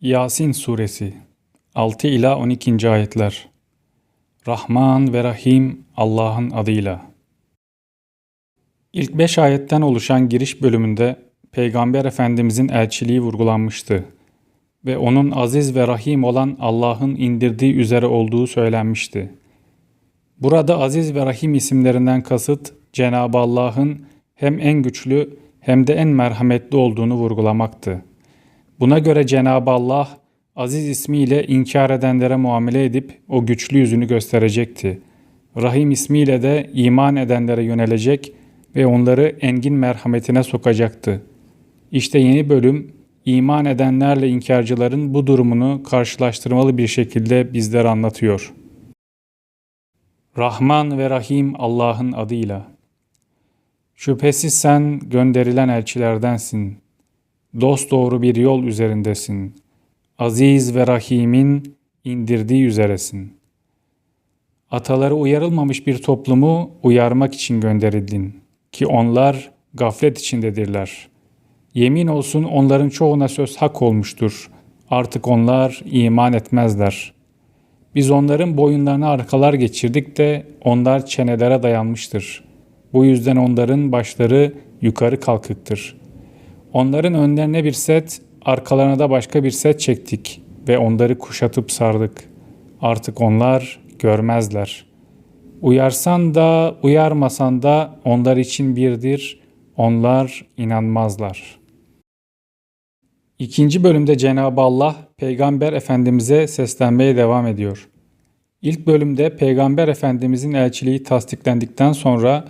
Yasin Suresi 6 ila 12. ayetler. Rahman ve Rahim Allah'ın adıyla. İlk 5 ayetten oluşan giriş bölümünde Peygamber Efendimizin elçiliği vurgulanmıştı ve onun aziz ve rahim olan Allah'ın indirdiği üzere olduğu söylenmişti. Burada aziz ve rahim isimlerinden kasıt Cenab-ı Allah'ın hem en güçlü hem de en merhametli olduğunu vurgulamaktı. Buna göre Cenab-ı Allah aziz ismiyle inkar edenlere muamele edip o güçlü yüzünü gösterecekti. Rahim ismiyle de iman edenlere yönelecek ve onları engin merhametine sokacaktı. İşte yeni bölüm iman edenlerle inkarcıların bu durumunu karşılaştırmalı bir şekilde bizlere anlatıyor. Rahman ve Rahim Allah'ın adıyla. Şüphesiz sen gönderilen elçilerdensin. Dost doğru bir yol üzerindesin. Aziz ve Rahim'in indirdiği üzeresin. Ataları uyarılmamış bir toplumu uyarmak için gönderildin ki onlar gaflet içindedirler. Yemin olsun onların çoğuna söz hak olmuştur. Artık onlar iman etmezler. Biz onların boyunlarına arkalar geçirdik de onlar çenelere dayanmıştır. Bu yüzden onların başları yukarı kalkıktır. Onların önlerine bir set, arkalarına da başka bir set çektik ve onları kuşatıp sardık. Artık onlar görmezler. Uyarsan da uyarmasan da onlar için birdir, onlar inanmazlar. İkinci bölümde Cenab-ı Allah Peygamber Efendimiz'e seslenmeye devam ediyor. İlk bölümde Peygamber Efendimiz'in elçiliği tasdiklendikten sonra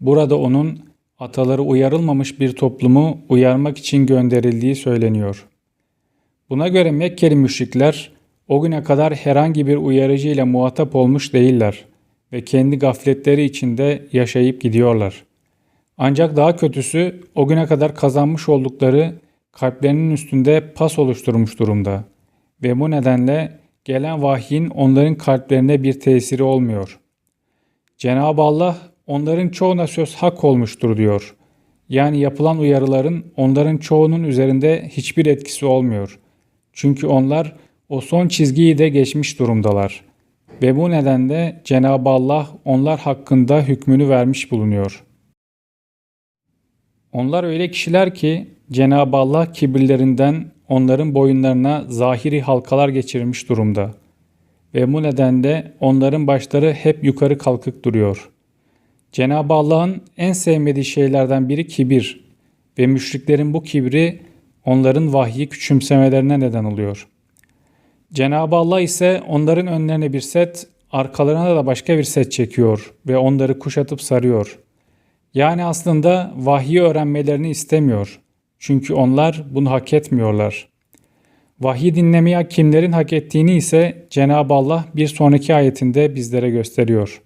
burada onun ataları uyarılmamış bir toplumu uyarmak için gönderildiği söyleniyor. Buna göre Mekkeli müşrikler o güne kadar herhangi bir uyarıcı ile muhatap olmuş değiller ve kendi gafletleri içinde yaşayıp gidiyorlar. Ancak daha kötüsü o güne kadar kazanmış oldukları kalplerinin üstünde pas oluşturmuş durumda ve bu nedenle gelen vahyin onların kalplerine bir tesiri olmuyor. Cenab-ı Allah onların çoğuna söz hak olmuştur diyor. Yani yapılan uyarıların onların çoğunun üzerinde hiçbir etkisi olmuyor. Çünkü onlar o son çizgiyi de geçmiş durumdalar. Ve bu nedenle Cenab-ı Allah onlar hakkında hükmünü vermiş bulunuyor. Onlar öyle kişiler ki Cenab-ı Allah kibirlerinden onların boyunlarına zahiri halkalar geçirmiş durumda. Ve bu nedenle onların başları hep yukarı kalkık duruyor. Cenab-ı Allah'ın en sevmediği şeylerden biri kibir ve müşriklerin bu kibri onların vahyi küçümsemelerine neden oluyor. Cenab-ı Allah ise onların önlerine bir set, arkalarına da başka bir set çekiyor ve onları kuşatıp sarıyor. Yani aslında vahyi öğrenmelerini istemiyor. Çünkü onlar bunu hak etmiyorlar. Vahyi dinlemeyi kimlerin hak ettiğini ise Cenab-ı Allah bir sonraki ayetinde bizlere gösteriyor.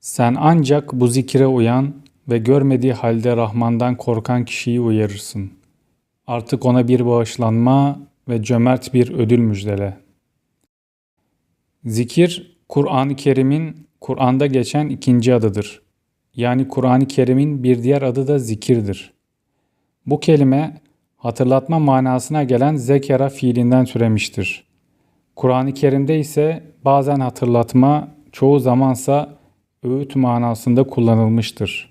Sen ancak bu zikre uyan ve görmediği halde Rahman'dan korkan kişiyi uyarırsın. Artık ona bir bağışlanma ve cömert bir ödül müjdele. Zikir, Kur'an-ı Kerim'in Kur'an'da geçen ikinci adıdır. Yani Kur'an-ı Kerim'in bir diğer adı da zikirdir. Bu kelime hatırlatma manasına gelen zekera fiilinden türemiştir. Kur'an-ı Kerim'de ise bazen hatırlatma, çoğu zamansa öğüt manasında kullanılmıştır.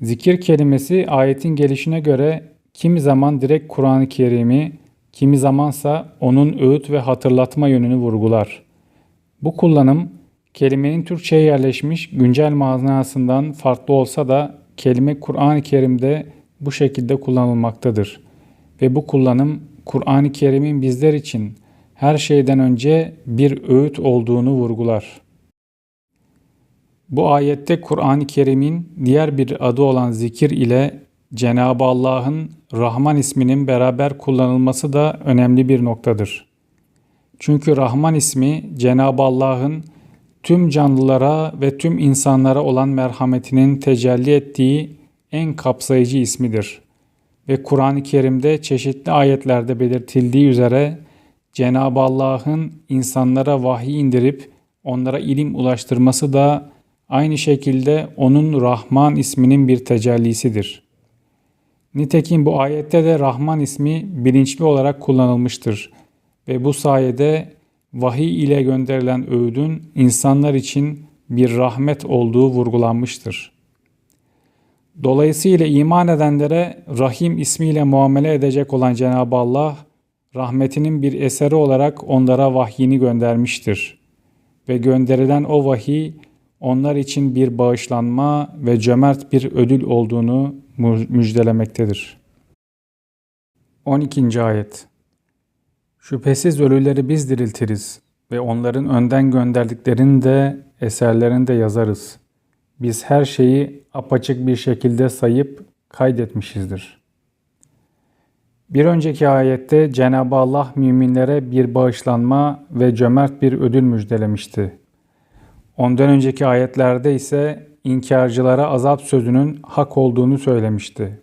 Zikir kelimesi ayetin gelişine göre kimi zaman direkt Kur'an-ı Kerim'i, kimi zamansa onun öğüt ve hatırlatma yönünü vurgular. Bu kullanım kelimenin Türkçe'ye yerleşmiş güncel manasından farklı olsa da kelime Kur'an-ı Kerim'de bu şekilde kullanılmaktadır. Ve bu kullanım Kur'an-ı Kerim'in bizler için her şeyden önce bir öğüt olduğunu vurgular. Bu ayette Kur'an-ı Kerim'in diğer bir adı olan zikir ile Cenab-ı Allah'ın Rahman isminin beraber kullanılması da önemli bir noktadır. Çünkü Rahman ismi Cenab-ı Allah'ın tüm canlılara ve tüm insanlara olan merhametinin tecelli ettiği en kapsayıcı ismidir. Ve Kur'an-ı Kerim'de çeşitli ayetlerde belirtildiği üzere Cenab-ı Allah'ın insanlara vahiy indirip onlara ilim ulaştırması da aynı şekilde onun Rahman isminin bir tecellisidir. Nitekim bu ayette de Rahman ismi bilinçli olarak kullanılmıştır ve bu sayede vahiy ile gönderilen öğüdün insanlar için bir rahmet olduğu vurgulanmıştır. Dolayısıyla iman edenlere Rahim ismiyle muamele edecek olan Cenab-ı Allah, rahmetinin bir eseri olarak onlara vahyini göndermiştir. Ve gönderilen o vahiy, onlar için bir bağışlanma ve cömert bir ödül olduğunu müjdelemektedir. 12. Ayet Şüphesiz ölüleri biz diriltiriz ve onların önden gönderdiklerini de eserlerini de yazarız. Biz her şeyi apaçık bir şekilde sayıp kaydetmişizdir. Bir önceki ayette Cenab-ı Allah müminlere bir bağışlanma ve cömert bir ödül müjdelemişti. Ondan önceki ayetlerde ise inkarcılara azap sözünün hak olduğunu söylemişti.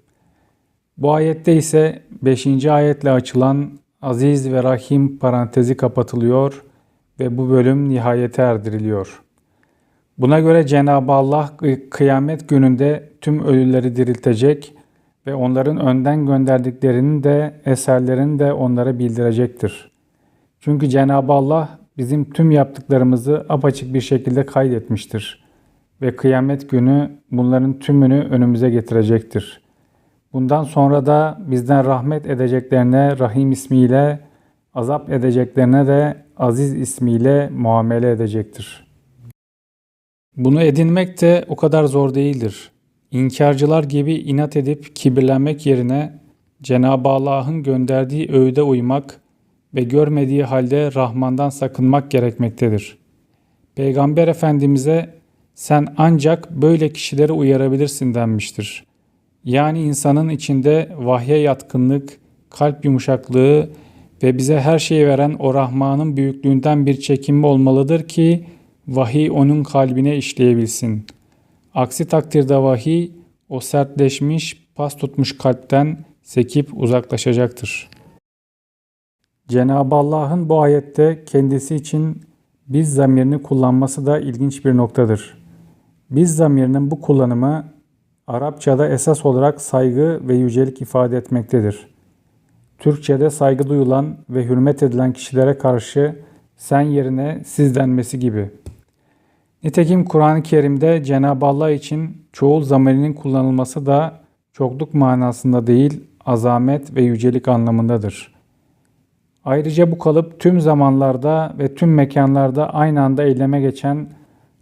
Bu ayette ise 5. ayetle açılan Aziz ve Rahim parantezi kapatılıyor ve bu bölüm nihayete erdiriliyor. Buna göre Cenab-ı Allah kı- kıyamet gününde tüm ölüleri diriltecek ve onların önden gönderdiklerinin de eserlerini de onlara bildirecektir. Çünkü Cenab-ı Allah bizim tüm yaptıklarımızı apaçık bir şekilde kaydetmiştir ve kıyamet günü bunların tümünü önümüze getirecektir. Bundan sonra da bizden rahmet edeceklerine Rahim ismiyle, azap edeceklerine de Aziz ismiyle muamele edecektir. Bunu edinmek de o kadar zor değildir. İnkarcılar gibi inat edip kibirlenmek yerine Cenab-ı Allah'ın gönderdiği öğüde uymak ve görmediği halde Rahman'dan sakınmak gerekmektedir. Peygamber Efendimiz'e sen ancak böyle kişileri uyarabilirsin denmiştir. Yani insanın içinde vahye yatkınlık, kalp yumuşaklığı ve bize her şeyi veren o Rahman'ın büyüklüğünden bir çekinme olmalıdır ki vahiy onun kalbine işleyebilsin. Aksi takdirde vahiy o sertleşmiş, pas tutmuş kalpten sekip uzaklaşacaktır. Cenab-ı Allah'ın bu ayette kendisi için biz zamirini kullanması da ilginç bir noktadır. Biz zamirinin bu kullanımı Arapçada esas olarak saygı ve yücelik ifade etmektedir. Türkçede saygı duyulan ve hürmet edilen kişilere karşı sen yerine siz denmesi gibi. Nitekim Kur'an-ı Kerim'de Cenab-ı Allah için çoğul zamirinin kullanılması da çokluk manasında değil, azamet ve yücelik anlamındadır. Ayrıca bu kalıp tüm zamanlarda ve tüm mekanlarda aynı anda eyleme geçen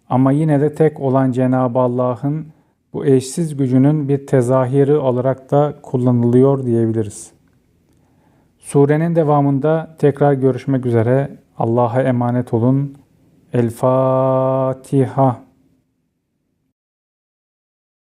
ama yine de tek olan Cenab-ı Allah'ın bu eşsiz gücünün bir tezahiri olarak da kullanılıyor diyebiliriz. Surenin devamında tekrar görüşmek üzere. Allah'a emanet olun. El Fatiha.